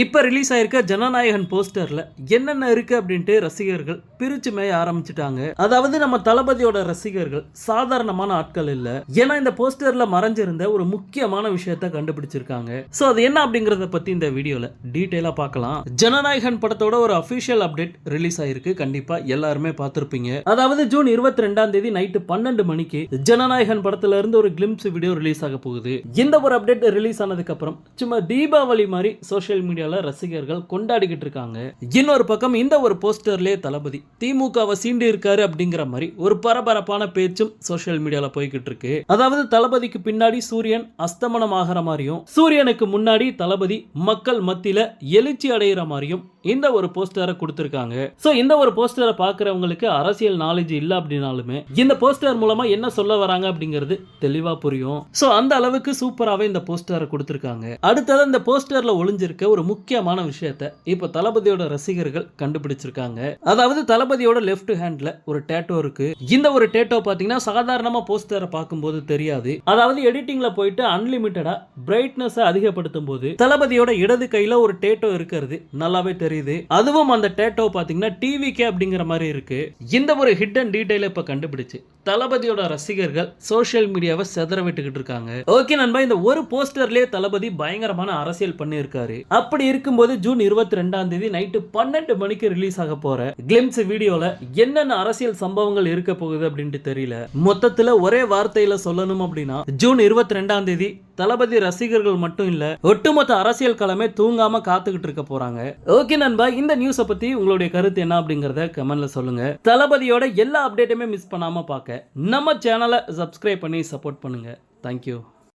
இப்போ ரிலீஸ் ஆயிருக்க ஜனநாயகன் போஸ்டர்ல என்னென்ன இருக்கு அப்படின்ட்டு ரசிகர்கள் பிரிச்சு மேய ஆரம்பிச்சிட்டாங்க. அதாவது நம்ம தளபதியோட ரசிகர்கள் சாதாரணமான ஆட்கள் இல்லை. ஏன்னா இந்த போஸ்டரில் மறைஞ்சிருந்த ஒரு முக்கியமான விஷயத்த கண்டுபிடிச்சிருக்காங்க. ஸோ அது என்ன அப்படிங்கிறத பற்றி இந்த வீடியோவில் டீட்டெயிலாக பார்க்கலாம். ஜனநாயகன் படத்தோட ஒரு அஃபிஷியல் அப்டேட் ரிலீஸ் ஆயிருக்கு. கண்டிப்பாக எல்லாருமே பார்த்துருப்பீங்க. அதாவது ஜூன் இருபத்தி ரெண்டாம் தேதி நைட்டு பன்னெண்டு மணிக்கு ஜனநாயகன் படத்துல இருந்து ஒரு கிளிம்ஸ் வீடியோ ரிலீஸ் ஆக போகுது. இந்த ஒரு அப்டேட் ரிலீஸ் ஆனதுக்கு அப்புறம் சும்மா தீபாவளி மாதிரி சோஷியல் மீடியா மீடியால ரசிகர்கள் கொண்டாடிக்கிட்டு இருக்காங்க. இன்னொரு பக்கம் இந்த ஒரு போஸ்டர்லயே தளபதி திமுகவை சீண்டி இருக்காரு அப்படிங்கிற மாதிரி ஒரு பரபரப்பான பேச்சும் சோசியல் மீடியால போய்கிட்டு இருக்கு. அதாவது தளபதிக்கு பின்னாடி சூரியன் அஸ்தமனம் ஆகிற மாதிரியும் சூரியனுக்கு முன்னாடி தளபதி மக்கள் மத்தியில எழுச்சி அடைகிற மாதிரியும் இந்த ஒரு போஸ்டரை கொடுத்திருக்காங்க. சோ இந்த ஒரு போஸ்டரை பாக்குறவங்களுக்கு அரசியல் நாலேஜ் இல்ல அப்படின்னாலுமே இந்த போஸ்டர் மூலமா என்ன சொல்ல வராங்க அப்படிங்கிறது தெளிவா புரியும். சோ அந்த அளவுக்கு சூப்பராவே இந்த போஸ்டரை கொடுத்திருக்காங்க. அடுத்தது இந்த போஸ்டர்ல ஒளிஞ்சிருக்க ஒரு முக்கியமான விஷயத்த இப்ப தளபதியோட ரசிகர்கள் கண்டுபிடிச்சிருக்காங்க. அதாவது தளபதியோட லெஃப்ட் ஹேண்ட்ல ஒரு டேட்டோ இருக்கு. இந்த ஒரு டேட்டோ பாத்தீங்கன்னா சாதாரணமா போஸ்டரை பார்க்கும்போது தெரியாது. அதாவது எடிட்டிங்ல போயிட்டு அன்லிமிட்டடா பிரைட்னஸ் அதிகப்படுத்தும் போது தளபதியோட இடது கையில ஒரு டேட்டோ இருக்கிறது. நல்லாவே தெரியுது. அதுவும் அந்த டேட்டோ பாத்தீங்கன்னா கே அப்படிங்கிற மாதிரி இருக்கு. இந்த ஒரு ஹிடன் டீடைல இப்ப கண்டுபிடிச்சு தளபதியோட ரசிகர்கள் சோஷியல் மீடியாவை செதற விட்டுக்கிட்டு இருக்காங்க. ஓகே நண்பா இந்த ஒரு போஸ்டர்லயே தளபதி பயங்கரமான அரசியல் பண்ணியிருக்காரு. அப்படி அப்படி இருக்கும்போது ஜூன் இருபத்தி ரெண்டாம் தேதி நைட்டு பன்னெண்டு மணிக்கு ரிலீஸ் ஆக போற கிளிம்ஸ் வீடியோல என்னென்ன அரசியல் சம்பவங்கள் இருக்க போகுது அப்படின்ட்டு தெரியல. மொத்தத்துல ஒரே வார்த்தையில சொல்லணும் அப்படின்னா ஜூன் இருபத்தி ரெண்டாம் தேதி தளபதி ரசிகர்கள் மட்டும் இல்ல ஒட்டுமொத்த அரசியல் களமே தூங்காம காத்துக்கிட்டு இருக்க போறாங்க. ஓகே நண்பா இந்த நியூஸை பத்தி உங்களுடைய கருத்து என்ன அப்படிங்கறத கமெண்ட்ல சொல்லுங்க. தளபதியோட எல்லா அப்டேட்டுமே மிஸ் பண்ணாம பார்க்க நம்ம சேனலை சப்ஸ்கிரைப் பண்ணி சப்போர்ட் பண்ணுங்க. தேங்க்யூ